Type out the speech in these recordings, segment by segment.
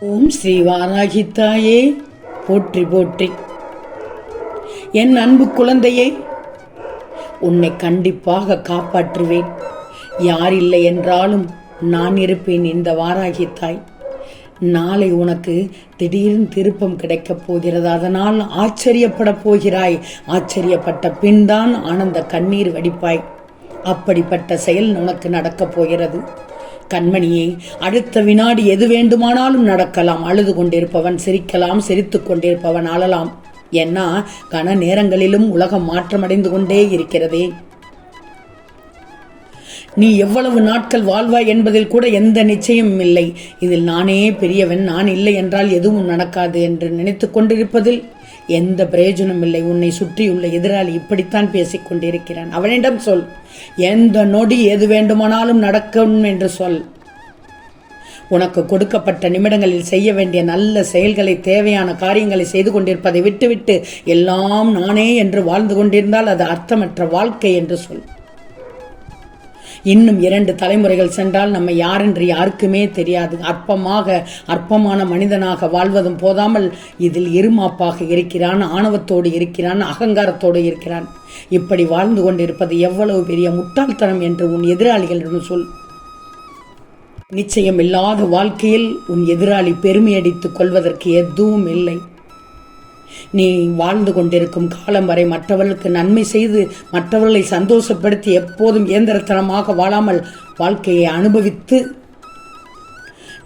ஓம் ஸ்ரீ வாராகித்தாயே. போற்றி போற்றி. என் அன்பு குழந்தையே உன்னை கண்டிப்பாக காப்பாற்றுவேன். யார் இல்லை என்றாலும் நான் இருப்பேன் இந்த வாராகித்தாய். நாளை உனக்கு திடீர்னு திருப்பம் கிடைக்கப் போகிறது? அதனால் ஆச்சரியப்படப் போகிறாய். ஆச்சரியப்பட்ட பின்தான் ஆனந்த கண்ணீர் வடிப்பாய். அப்படிப்பட்ட செயல் உனக்கு நடக்கப் போகிறது. கண்மணியே அடுத்த வினாடி எது வேண்டுமானாலும் நடக்கலாம். அழுது கொண்டிருப்பவன் சிரிக்கலாம் சிரித்து கொண்டிருப்பவன் அழலாம். ஏன்னா கன நேரங்களிலும் உலகம் மாற்றமடைந்து கொண்டே இருக்கிறதே. நீ எவ்வளவு நாட்கள் வாழ்வாய் என்பதில் கூட எந்த நிச்சயமும் இல்லை. இதில் நானே பெரியவன் நான் இல்லை என்றால் எதுவும் நடக்காது என்று நினைத்து கொண்டிருப்பதில் எந்த பிரயோஜனம் இல்லை. உன்னை சுற்றியுள்ள எதிராளி இப்படித்தான் பேசிக் கொண்டிருக்கிறான். அவனிடம் சொல். எந்த நொடி எது வேண்டுமானாலும் நடக்கும் என்று சொல். உனக்கு கொடுக்கப்பட்ட நிமிடங்களில் செய்ய வேண்டிய நல்ல செயல்களை தேவையான காரியங்களை செய்து கொண்டிருப்பதை விட்டுவிட்டு எல்லாம் நானே என்று வாழ்ந்து கொண்டிருந்தால் அது அர்த்தமற்ற வாழ்க்கை என்று சொல். இன்னும் இரண்டு தலைமுறைகள் சென்றால் நம்ம யாரென்று யாருக்குமே தெரியாது. அற்பமாக அற்பமான மனிதனாக வாழ்வதும் போதாமல் இதில் இருமாப்பாக இருக்கிறான் ஆணவத்தோடு இருக்கிறான் அகங்காரத்தோடு இருக்கிறான். இப்படி வாழ்ந்து கொண்டிருப்பது எவ்வளவு பெரிய முட்டாள்தனம் என்று உன் எதிராளிகளிடம் சொல். நிச்சயம் இல்லாத வாழ்க்கையில் உன் எதிராளி பெருமையடித்துக் கொள்வதற்கு எதுவும் இல்லை. நீ வாழ்ந்து கொண்டிருக்கும் காலம் வரை மற்றவர்களுக்கு நன்மை செய்து மற்றவர்களை சந்தோஷப்படுத்தி எப்போதும் இயந்திரத்தனமாக வாழாமல் வாழ்க்கையை அனுபவித்து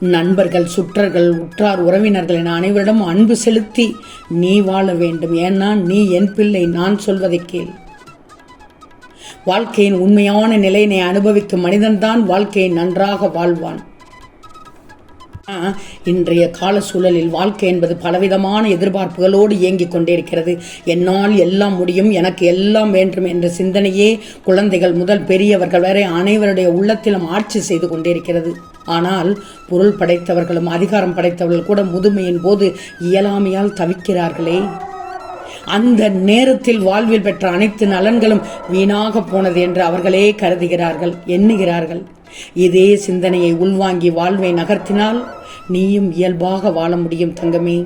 நண்பர்கள் சுற்றர்கள் உற்றார் உறவினர்கள் என அனைவரிடம் அன்பு செலுத்தி நீ வாழ வேண்டும். ஏன்னா நீ என் பிள்ளை நான் சொல்வதை கேள். வாழ்க்கையின் உண்மையான நிலையினை அனுபவிக்கும் மனிதன்தான் வாழ்க்கையை நன்றாக வாழ்வான். இன்றைய கால சூழலில் வாழ்க்கை என்பது பலவிதமான எதிர்பார்ப்புகளோடு இயங்கிக் கொண்டிருக்கிறது. என்னால் எல்லாம் முடியும் எனக்கு எல்லாம் வேண்டும் என்ற சிந்தனையே குழந்தைகள் முதல் பெரியவர்கள் வரை அனைவருடைய உள்ளத்திலும் ஆட்சி செய்து கொண்டிருக்கிறது. ஆனால் பொருள் படைத்தவர்களும் அதிகாரம் படைத்தவர்கள் கூட முதுமையின் போது இயலாமையால் தவிக்கிறார்களே. அந்த நேரத்தில் வாழ்வில் பெற்ற அனைத்து நலன்களும் வீணாக போனது என்று அவர்களே கருதுகிறார்கள் எண்ணுகிறார்கள். இதே சிந்தனையை உள்வாங்கி வாழ்வை நகர்த்தினால் நீயும் இயல்பாக வாழ முடியும் தங்கமே.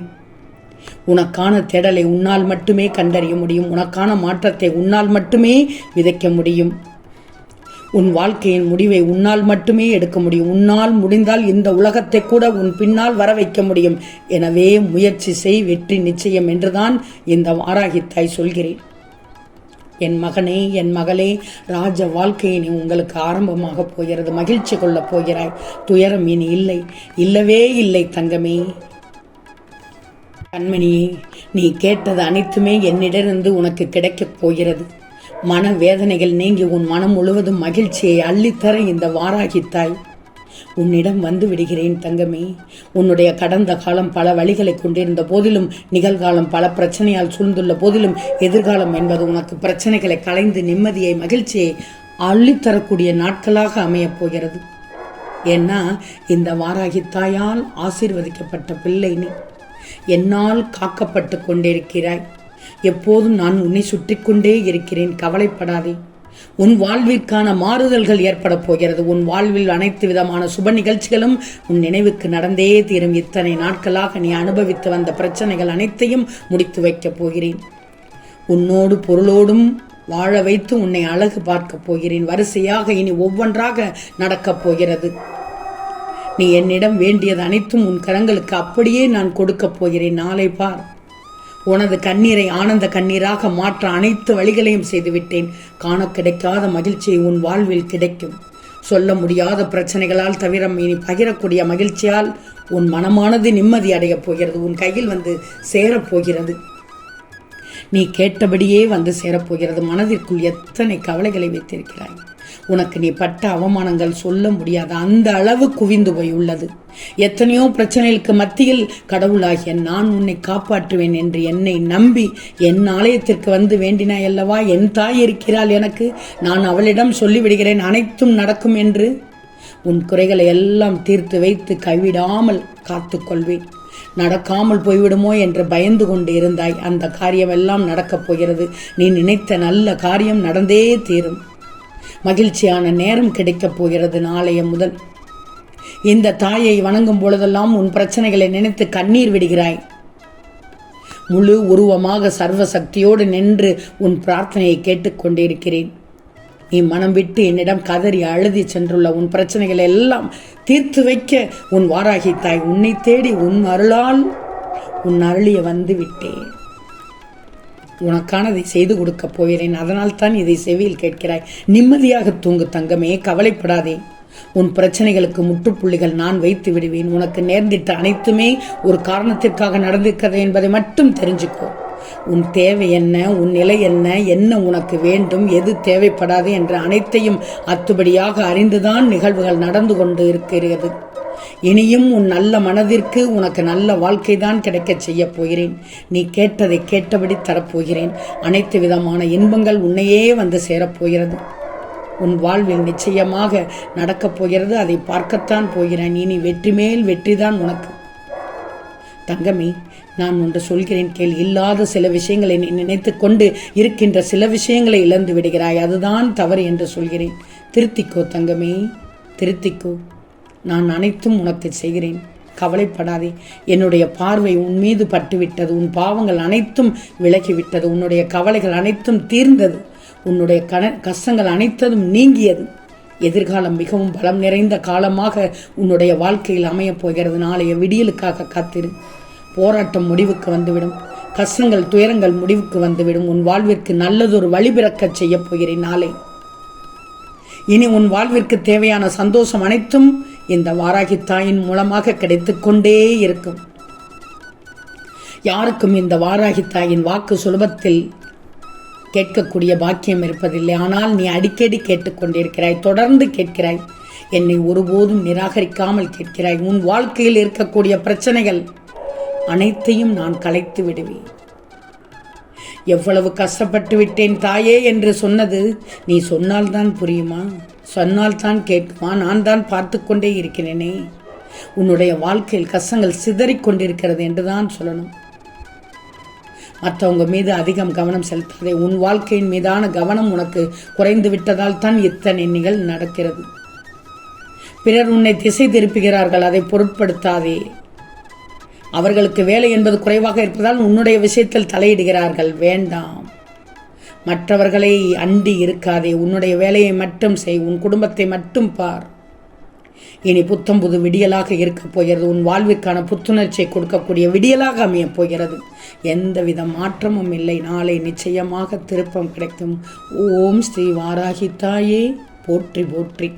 உனக்கான தேடலை உன்னால் மட்டுமே கண்டறிய முடியும். உனக்கான மாற்றத்தை உன்னால் மட்டுமே விதைக்க முடியும். உன் வாழ்க்கையின் முடிவை உன்னால் மட்டுமே எடுக்க முடியும். உன்னால் முடிந்தால் இந்த உலகத்தை கூட உன் பின்னால் வர வைக்க முடியும். எனவே முயற்சி செய் வெற்றி நிச்சயம் என்றுதான் இந்த வாராகித்தாய் சொல்கிறேன். என் மகனே என் மகளே ராஜ வாழ்க்கையை நீ உங்களுக்கு ஆரம்பமாக போகிறது. மகிழ்ச்சி கொள்ளப் போகிறாய். துயரம் இனி இல்லை. இல்லவே இல்லை தங்கமே. கண்மணியே நீ கேட்டது அனைத்துமே என்னிடமிருந்து உனக்கு கிடைக்கப் போகிறது. மன வேதனைகள் நீங்கி உன் மனம் முழுவதும் மகிழ்ச்சியை அள்ளித்தர இந்த வாராகித்தாய். உன்னிடம் வந்து விடுகிறேன் தங்கமே. உன்னுடைய கடந்த காலம் பல வழிகளை கொண்டிருந்த போதிலும் நிகழ்காலம் பல பிரச்சனையால் சூழ்ந்துள்ள போதிலும் எதிர்காலம் என்பது உனக்கு பிரச்சனைகளை கலைந்து நிம்மதியை மகிழ்ச்சியை அள்ளித்தரக்கூடிய நாட்களாக அமையப் போகிறது. ஏன்னா இந்த வாராகி தாயால் ஆசீர்வதிக்கப்பட்ட பிள்ளை நீ. என்னால் காக்கப்பட்டு கொண்டிருக்கிறாய். எப்போதும் நான் உன்னை சுற்றி கொண்டே இருக்கிறேன். கவலைப்படாதே. உன் வாழ்விற்கான மாறுதல்கள் ஏற்பட போகிறது. உன் வாழ்வில் அனைத்து விதமான சுப நிகழ்ச்சிகளும் உன் நினைவுக்கு நடந்தே தீரும். இத்தனை நாட்களாக நீ அனுபவித்து வந்த பிரச்சனைகள் அனைத்தையும் முடித்து வைக்கப் போகிறேன். உன்னோடு பொருளோடும் வாழ வைத்து உன்னை அழகு பார்க்கப் போகிறேன். வரிசையாக இனி ஒவ்வொன்றாக நடக்கப் போகிறது. நீ என்னிடம் வேண்டியது அனைத்தும் உன் கரங்களுக்கு அப்படியே நான் கொடுக்கப் போகிறேன். நாளை பார். உனது கண்ணீரை ஆனந்த கண்ணீராக மாற்ற அனைத்து வழிகளையும் செய்துவிட்டேன். காண கிடைக்காத மகிழ்ச்சியை உன் வாழ்வில் கிடைக்கும். சொல்ல முடியாத பிரச்சனைகளால் தவிர இனி பகிரக்கூடிய மகிழ்ச்சியால் உன் மனமானது நிம்மதி அடையப் போகிறது. உன் கையில் வந்து சேரப்போகிறது நீ கேட்டபடியே வந்து சேரப்போகிறது மனதிற்குள் எத்தனை கவலைகளை வைத்திருக்கிறாய்? உனக்கு நீ பட்ட அவமானங்கள் சொல்ல முடியாத அந்த அளவு குவிந்து போய் உள்ளது. எத்தனையோ பிரச்சனைகளுக்கு மத்தியில் கடவுளாகிய நான் உன்னை காப்பாற்றுவேன் என்று என்னை நம்பி என் ஆலயத்திற்கு வந்து வேண்டினாய் அல்லவா? என் தாய் இருக்கிறாள் எனக்கு. நான் அவளிடம் சொல்லிவிடுகிறேன் அனைத்தும் நடக்கும் என்று. உன் குறைகளை எல்லாம் தீர்த்து வைத்து கைவிடாமல் காத்துக்கொள்வேன் நடக்காமல் போய்விடுமோ என்று பயந்து கொண்டு இருந்தாய். அந்த காரியமெல்லாம் நடக்கப் போகிறது. நீ நினைத்த நல்ல காரியம் நடந்தே தீரும். மகிழ்ச்சியான நேரம் கிடைக்கப் போகிறது நாளைய முதல். இந்த தாயை வணங்கும் பொழுதெல்லாம் உன் பிரச்சனைகளை நினைத்து கண்ணீர் விடுகிறாய். முழு உருவமாக சர்வ சக்தியோடு நின்று உன் பிரார்த்தனையை கேட்டுக்கொண்டிருக்கிறேன் நீ மனம் விட்டு என்னிடம் கதறி அழுதி சென்றுள்ள உன் பிரச்சனைகளை எல்லாம் தீர்த்து வைக்க உன் வாராகி தாய் உன்னை தேடி உன் அருளால் உன் அருளிய வந்து விட்டேன். உனக்கானதை செய்து கொடுக்க போகிறேன். அதனால் தான் இதை செவியில் கேட்கிறாய். நிம்மதியாக தூங்கு தங்கமே கவலைப்படாதே. உன் பிரச்சனைகளுக்கு முற்றுப்புள்ளிகள் நான் வைத்து விடுவேன். உனக்கு நேர்ந்திட்ட அனைத்துமே ஒரு காரணத்திற்காக நடந்திருக்கிறது என்பதை மட்டும் தெரிஞ்சுக்கோ. உன் தேவை என்ன உன் நிலை என்ன என்ன உனக்கு வேண்டும் எது தேவைப்படாது என்ற அனைத்தையும் அத்துபடியாக அறிந்துதான் நிகழ்வுகள் நடந்து கொண்டு இருக்கிறது. இனியும் உன் நல்ல மனதிற்கு உனக்கு நல்ல வாழ்க்கை தான் கிடைக்கச் செய்யப் போகிறேன். நீ கேட்டதை கேட்டபடி தரப்போகிறேன். அனைத்து விதமான இன்பங்கள் உன்னையே வந்து சேரப்போகிறது உன் வாழ்வில் நிச்சயமாக நடக்கப் போகிறது. அதை பார்க்கத்தான் போகிறேன். இனி வெற்றி மேல் வெற்றிதான் உனக்கு. தங்கமே நான் ஒன்று சொல்கிறேன் கேள். இல்லாத சில விஷயங்களை நீ நினைத்து கொண்டு இருக்கின்ற சில விஷயங்களை இழந்து விடுகிறாய். அதுதான் தவறு என்று சொல்கிறேன். திருத்திக்கோ தங்கமே திருத்திக்கோ. நான் அனைத்தும் உனக்கு செய்கிறேன். கவலைப்படாதே. என்னுடைய பார்வை உன் மீது பட்டுவிட்டது. உன் பாவங்கள் அனைத்தும் விலகிவிட்டது. உன்னுடைய கவலைகள் அனைத்தும் தீர்ந்தது. உன்னுடைய கன கஷ்டங்கள் அனைத்ததும் நீங்கியது. எதிர்காலம் மிகவும் பலம் நிறைந்த காலமாக உன்னுடைய வாழ்க்கையில் அமையப் போகிறது. நாளைய விடியலுக்காக காத்திரு. போராட்டம் முடிவுக்கு வந்துவிடும். கஷ்டங்கள் துயரங்கள் முடிவுக்கு வந்துவிடும். உன் வாழ்விற்கு நல்லதொரு வழி பிறக்கச் செய்யப் போகிறேன் நாளை. இனி உன் வாழ்விற்கு தேவையான சந்தோஷம் அனைத்தும் இந்த வாராகி தாயின் மூலமாக கிடைத்துக்கொண்டே இருக்கும். யாருக்கும் இந்த வாராகி தாயின் வாக்கு சுலபத்தில் கேட்கக்கூடிய பாக்கியம் இருப்பதில்லை. ஆனால் நீ அடிக்கடி கேட்டுக்கொண்டிருக்கிறாய் தொடர்ந்து கேட்கிறாய். என்னை ஒருபோதும் நிராகரிக்காமல் கேட்கிறாய். உன் வாழ்க்கையில் இருக்கக்கூடிய பிரச்சனைகள் அனைத்தையும் நான் கலைத்து விடுவேன். எவ்வளவு கஷ்டப்பட்டு விட்டேன் தாயே என்று சொன்னது நீ சொன்னால்தான் புரியுமா? சொன்னால்தான் கேட்குமா? நான் தான் பார்த்து கொண்டே இருக்கிறேனே. உன்னுடைய வாழ்க்கையில் கஷ்டங்கள் சிதறிக் கொண்டிருக்கிறது என்றுதான் சொல்லணும். மற்றவங்க மீது அதிகம் கவனம் செலுத்தாதே. உன் வாழ்க்கையின் மீதான கவனம் உனக்கு குறைந்து விட்டதால் தான் இத்தனை நிகழ் நடக்கிறது. பிறர் உன்னை திசை திருப்புகிறார்கள் அதை பொருட்படுத்தாதே. அவர்களுக்கு வேலை என்பது குறைவாக இருப்பதால் உன்னுடைய விஷயத்தில் தலையிடுகிறார்கள். வேண்டாம். மற்றவர்களை அண்டி இருக்காதே. உன்னுடைய வேலையை மட்டும் செய். உன் குடும்பத்தை மட்டும் பார். இனி புத்தம் புது விடியலாக இருக்கப் போகிறது. உன் வாழ்விற்கான புத்துணர்ச்சியை கொடுக்கக்கூடிய விடியலாக அமையப் போகிறது. எந்தவித மாற்றமும் இல்லை. நாளை நிச்சயமாக திருப்பம் கிடைக்கும். ஓம் ஸ்ரீ வாராகி தாயே. போற்றி போற்றி.